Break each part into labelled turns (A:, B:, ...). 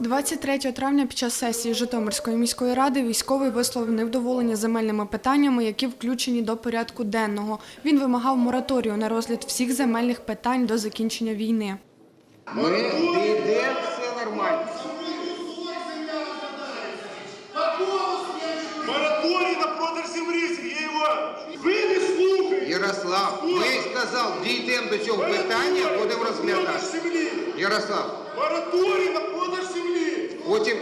A: 23 травня під час сесії Житомирської міської ради військовий висловив невдоволення земельними питаннями, які включені до порядку денного. Він вимагав мораторію на розгляд всіх земельних питань до закінчення війни.
B: Ми йде все нормально.
C: Мораторій на продаж землі, Сергій Іванович. Ви не слухаєте.
B: Ярослав, ми сказав, дійдемо до цього питання, будемо розглядати. Ярослав,
C: Мораторій на продаж землі.
B: Потім.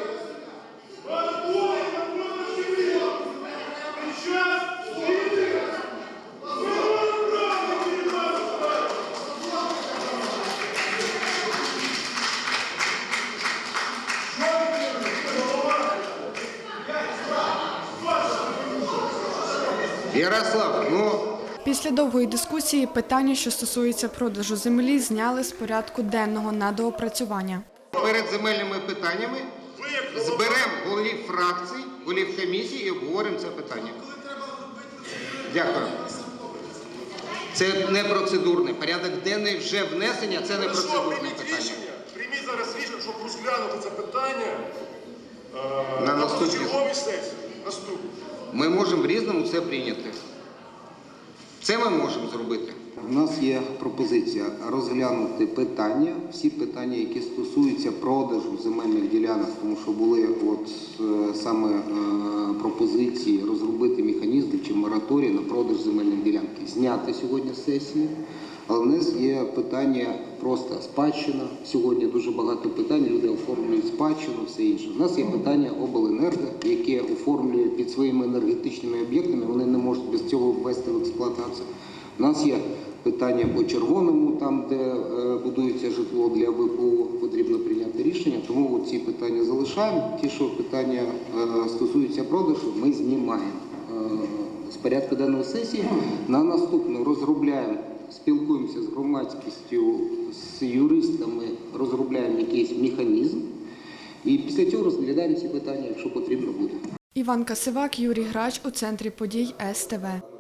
B: Ярослав, ну
A: Після довгої дискусії питання, що стосується продажу землі, зняли з порядку денного на доопрацювання.
B: Перед земельними питаннями зберемо голів фракцій, голів комісії і обговоримо це питання. Дякую. Це не процедурне. Порядок денний вже внесення, це не процедурне питання.
C: Прийміть зараз рішення, щоб розглянути це питання е,
B: На
C: черговій сесії.
B: Ми можемо в різному це прийняти. Це ми можемо зробити.
D: У нас є пропозиція розглянути питання, всі питання, які стосуються продажу земельних ділянок, тому що були от е, саме е, пропозиції розробити механізм чи мораторій на продаж земельних ділянок. Зняти сьогодні сесії. Але в нас є питання просто спадщина. Сьогодні дуже багато питань. Люди оформлюють спадщину, все інше. У нас є питання обленерго, яке оформлює під своїми енергетичними об'єктами. Вони не можуть без цього ввести в експлуатацію. У нас є питання по червоному, там де е, будується житло для ВПО, потрібно прийняти рішення. Тому ці питання залишаємо. Ті, що питання е, стосуються продажу, ми знімаємо е, з порядку денної сесії. На наступну розробляємо, спілкуємося з громадськістю, з юристами, розробляємо якийсь механізм. І після цього розглядаємо ці питання, якщо потрібно буде.
A: Іван Касивак, Юрій Грач у центрі подій СТВ.